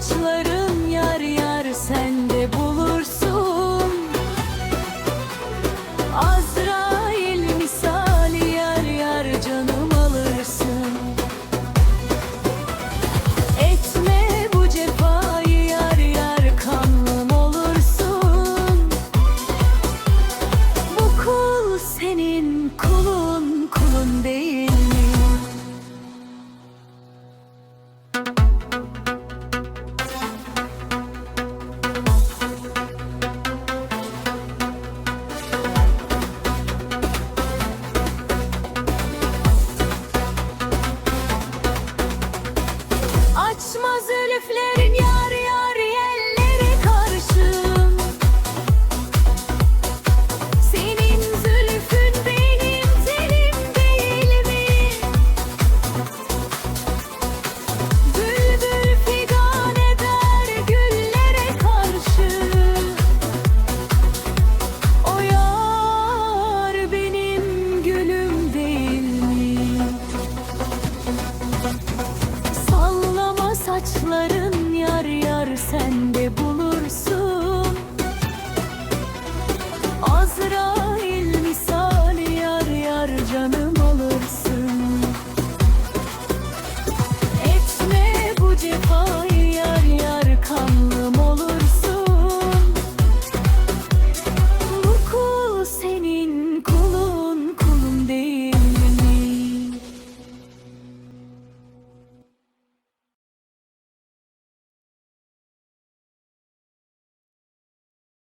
saçları hedefleri saçların yar yar sende bu